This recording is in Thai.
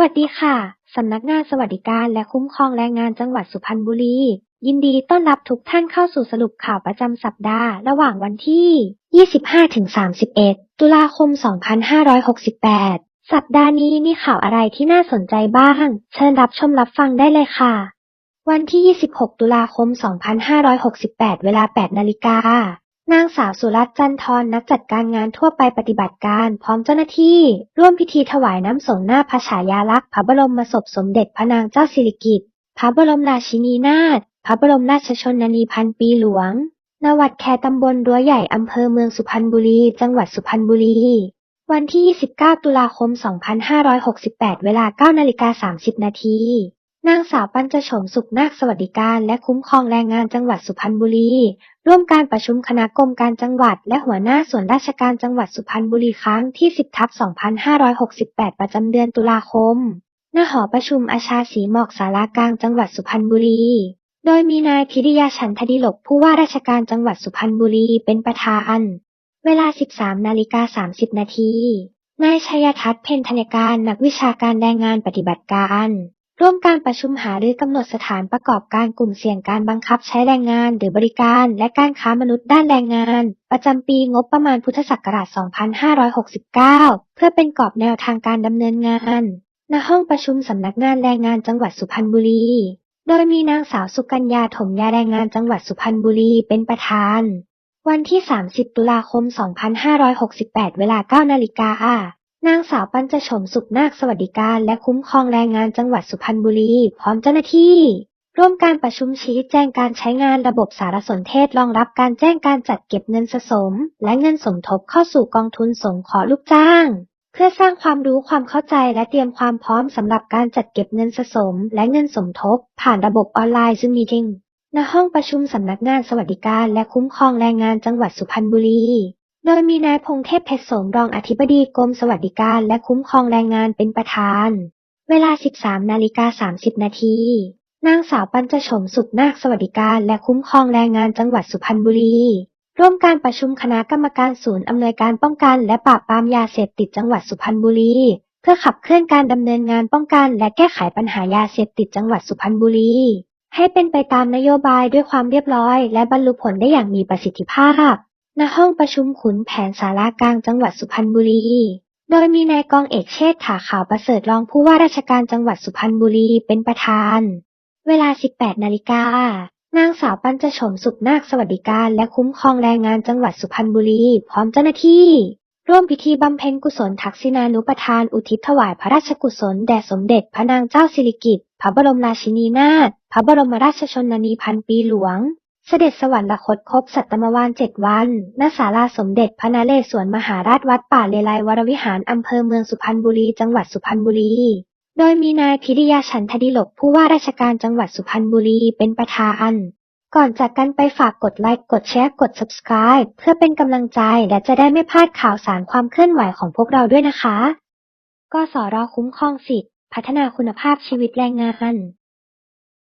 วัสดีค่ะ สำนักงานสวัสดิการและคุ้มครองแรงงานจังหวัดสุพรรณบุรี ยินดีต้อนรับทุกท่านเข้าสู่สรุปข่าวประจำสัปดาห์ ระหว่างวันที่ 25-31 ตุลาคม 2568 สัปดาห์นี้มีข่าวอะไรที่น่าสนใจบ้าง เชิญรับชมรับฟังได้เลยค่ะ วันที่ 26 ตุลาคม 2568 เวลา 8 นาฬิกา นางสาวสุรัตน์ จันทร์นักจัดการงานทั่วไปปฏิบัติการ พร้อมเจ้าหน้าที่ ร่วมพิธีถวายน้ำส่งหน้าพระฉายาลักษณ์พระบรมศพสมเด็จพระนางเจ้าสิริกิติ์ พระบรมราชินีนาถ พระบรมราชชนนีพันปีหลวง ณ วัดแคตำบลรั้วใหญ่อำเภอเมืองสุพรรณบุรี จังหวัดสุพรรณบุรี วันที่ 29 ตุลาคม 2568 เวลา 9นาฬิกา30 นาที นางสาวปัญจโฉมสุขนาคสวัสดิการและคุ้มครองแรงงานจังหวัดสุพรรณบุรี ร่วมการประชุมคณะกรรมการจังหวัด และหัวหน้าส่วนราชการจังหวัดสุพรรณบุรีครั้งที่ 10ทับ2568 ประจำเดือนตุลาคม ณ หอประชุมอาชาสีหมอกสารากลางจังหวัดสุพรรณบุรี โดยมีนายพิริยาฉันทดิลกผู้ว่าราชการจังหวัดสุพรรณบุรีเป็นประธาน เวลา 13นาฬิกา30นาทีนายชัยทัศน์เพ็ญธนการนักวิชาการแรงงานปฏิบัติการ ร่วมการประชุมหารือกำหนดสถานประกอบการกลุ่มเสี่ยงการบังคับใช้แรงงานหรือบริการ และการค้ามนุษย์ด้านแรงงาน ประจำปีงบประมาณพุทธศักราช 2569 เพื่อเป็นกรอบแนวทางการดำเนินงาน ณ ห้องประชุมสำนักงานแรงงานจังหวัดสุพรรณบุรี โดยมีนางสาวสุกัญญาถมยาแรงงานจังหวัดสุพรรณบุรีเป็นประธาน วันที่ 30 ตุลาคม 2568 เวลา 9 นาฬิกา นางสาวปัญจโฉมสุขนาคสวัสดิการและคุ้มครองแรงงานจังหวัดสุพรรณบุรี พร้อมเจ้าหน้าที่ ร่วมการประชุมชี้แจงการใช้งานระบบสารสนเทศรองรับการแจ้งการจัดเก็บเงินสะสม และเงินสมทบเข้าสู่กองทุนสงเคราะห์ลูกจ้าง เพื่อสร้างความรู้ความเข้าใจและเตรียมความพร้อมสำหรับการจัดเก็บเงินสะสม และเงินสมทบ ผ่านระบบออนไลน์ซึ่งมีจริงณห้องประชุมสำนักงานสวัสดิการและคุ้มครองแรงงานจังหวัดสุพรรณบุรี โดยมีนายพงเทพเพชรสมรองอธิบดีกรมสวัสดิการและคุ้มครองแรงงานเป็นประธาน เวลา 13 นาฬิกา 30 นาที นางสาวปัญจโฉมสุขนาคสวัสดิการและคุ้มครองแรงงานจังหวัดสุพรรณบุรี ร่วมการประชุมคณะกรรมการศูนย์อำนวยการป้องกันและปราบปรามยาเสพติดจังหวัดสุพรรณบุรี เพื่อขับเคลื่อนการดำเนินงานป้องกันและแก้ไขปัญหายาเสพติดจังหวัดสุพรรณบุรี ให้เป็นไปตามนโยบายด้วยความเรียบร้อย และบรรลุผลได้อย่างมีประสิทธิภาพ ณห้องประชุมขุนแผนสารากลางจังหวัดสุพรรณบุรี โดยมีนายกองเอกเชษฐาขาวประเสริฐรองผู้ว่าราชการจังหวัดสุพรรณบุรีเป็นประธาน เวลา 18 นาฬิกานางสาวปัญจโฉมสุขนาคสวัสดิการและคุ้มครองแรงงานจังหวัดสุพรรณบุรี พร้อมเจ้าหน้าที่ ร่วมพิธีบำเพ็ญกุศลทักษิณานุปทานอุทิศถวายพระราชกุศลแด่สมเด็จพระนางเจ้าสิริกิติ์พระบรมราชินีนาถพระบรมราชชนนีพันปีหลวง เสด็จสวรรคตครบสัตตมวานเจ็ดวัน ณ ศาลาสมเด็จพระนเรศวรมหาราชวัดป่าเลไลวรวิหารอำเภอเมืองสุพรรณบุรี จังหวัดสุพรรณบุรี โดยมีนายพิริยาฉันทดิลกผู้ว่าราชการจังหวัดสุพรรณบุรีเป็นประธาน ก่อนจากกันไปฝากกดไลค์ กดแชร์ กด subscribe เพื่อเป็นกำลังใจและจะได้ไม่พลาดข่าวสารความเคลื่อนไหวของพวกเราด้วยนะคะ กสรคุ้มครองสิทธิพัฒนาคุณภาพชีวิตแรงงาน